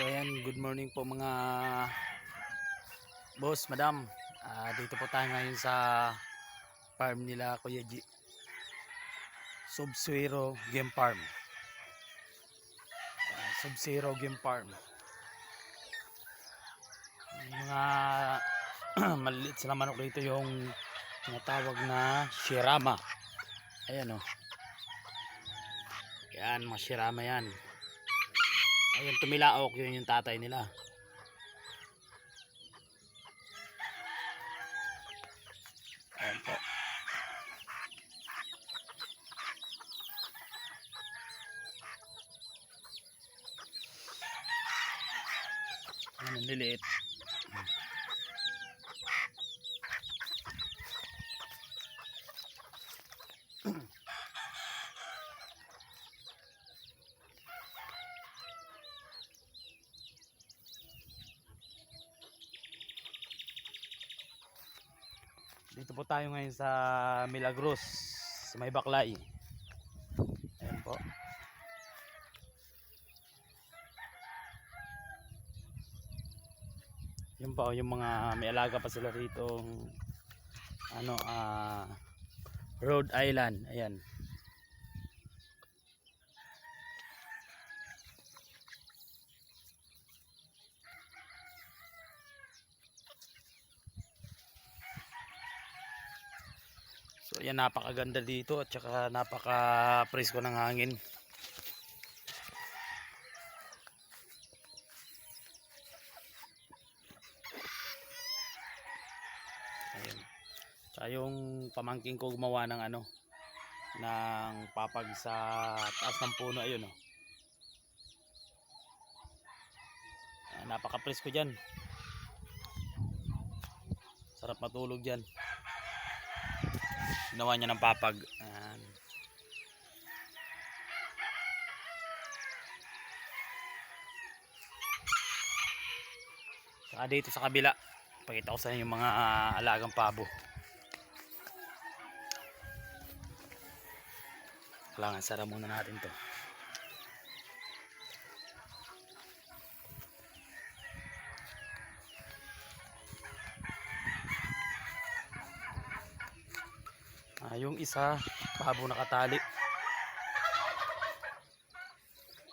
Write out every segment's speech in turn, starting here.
So ayan, good morning po mga boss, madam. Ah, dito po tayo ngayon sa farm nila Kuya G. Sub-Zero Game Farm. Ah, Sub-Zero Game Farm. Mga maliliit sila manok dito yung tinatawag na Shirama. Ayan o. Yan, mga Shirama yan. Ayun, tumilaok yun yung tatay nila. Ayan po. Ayan, liliit. Dito po tayo ngayon sa Milagros, sa may Baklay. Ayan po. Yun po, yung mga may alaga pa sila rito. Ano, ah, Rhode Island. Ayan. So yan napakaganda dito at saka napaka-presko ng hangin. Ayun. Tsaka yung pamangking ko gumawa ng ano ng papag sa taas ng puno ayun oh. Napaka-presko diyan. Sarap matulog diyan ginawa niya ng papag. Ayan. saka dito sa kabila pakita ko sa inyo yung mga ah, alagang pabo. Kailangan sara muna natin to yung isa, pabo nakatali.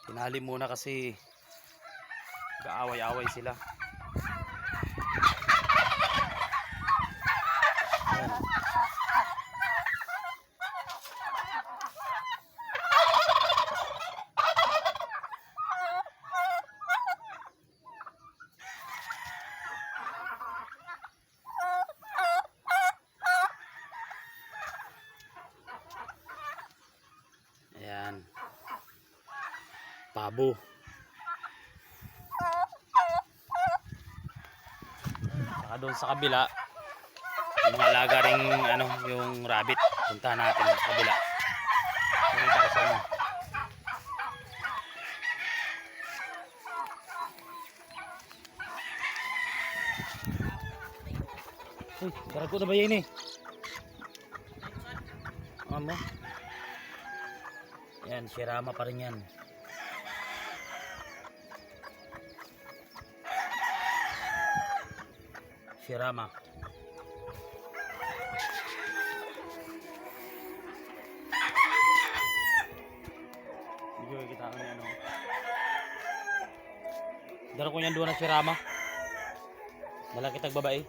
Tinali muna kasi gaaway-away sila. Ayan. Ayan. Pabo. Saka doon sa kabila, yung alaga ring ano, yung rabbit. Puntahan natin sa kabila. Pakita ko sa inyo. Uy, darago na ba yan eh? Ano? Yan, sirama pa rin yan. Sirama. Hindi ko kita kami ano. Dara ko yan doon na sirama. Malaki tag babae.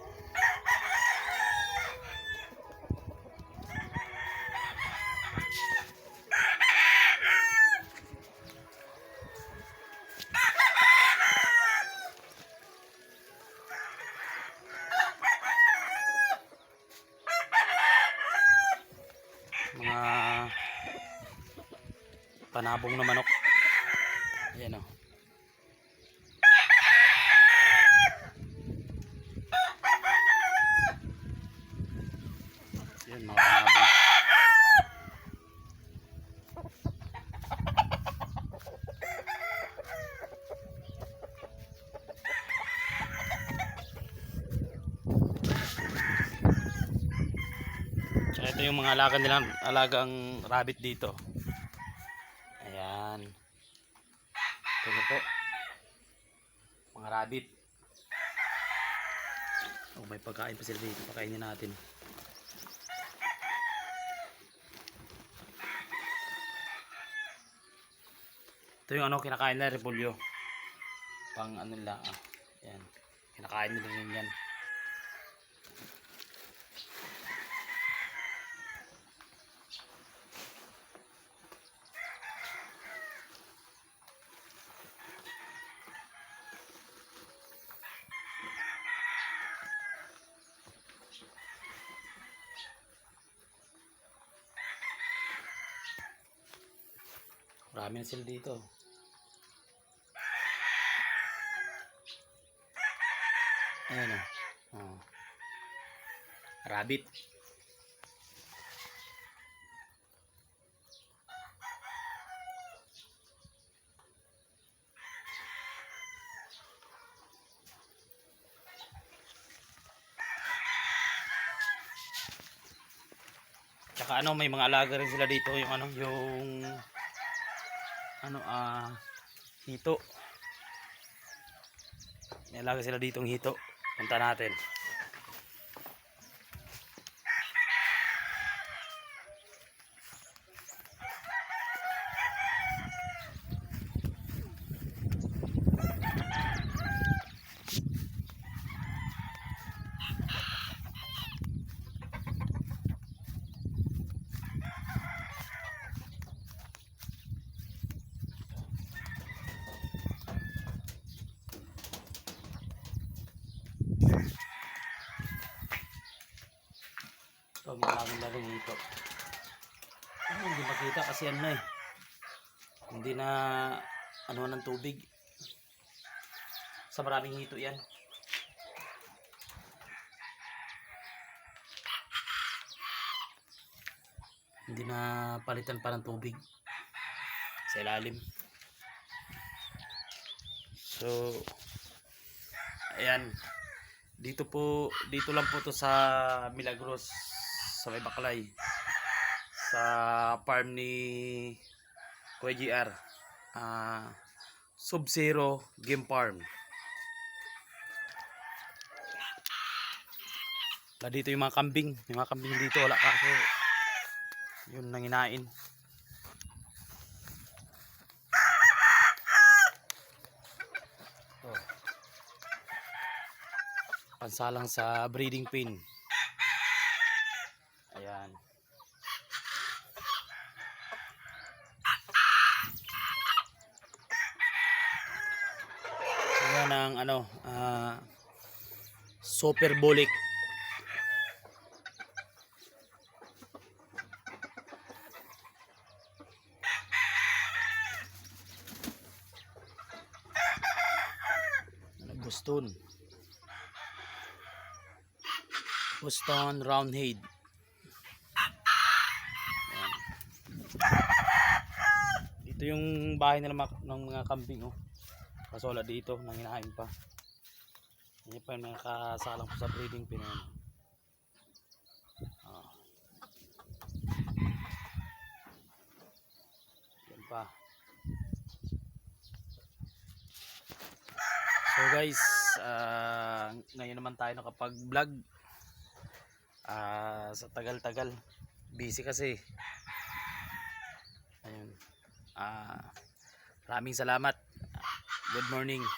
mga panabong na manok. Ayan o yan mga panabong. Ito yung mga alaga nilang alagang rabbit dito. Ayan. Ito po. Mga rabbit. Oh, may pagkain pa sila dito. Pakainin natin. Ito yung ano kinakain nila, repolyo. Pang ano nila. Ah. Yan. Kinakain nila rin yan. Marami na sila dito. Ayan o. Oh. Rabbit. Tsaka ano, may mga alaga rin sila dito yung ano, yung ano ah hito. May alaga sila dito ng hito. Punta natin. Ito, maraming laro dito. Ano, hindi makita kasi ano eh. Hindi na ano ng tubig. Sa maraming hito yan. Hindi na palitan pa ng tubig. Sa ilalim. So, ayan. Dito po, dito lang po to sa Milagros sa may Baklay. Sa farm ni Kuya GR. Ah, Sub-Zero Game Farm. Wala dito yung mga kambing. Yung mga kambing dito wala kaso yun nanginain. Oh. Pansalang sa breeding pin. Ayan. Ano, ah superbolic. Ano, Boston. Boston Roundhead. Ayan. Dito yung bahay nila ng mga kambing oh. Kaso wala dito, nanginain pa. Hindi pa yung nakasalang po sa breeding pin. Ah. Yan pa. So guys, ah, ngayon naman tayo nakapag-vlog. Ah, sa tagal-tagal. Busy kasi. Ayun. Ah, maraming salamat. Good morning.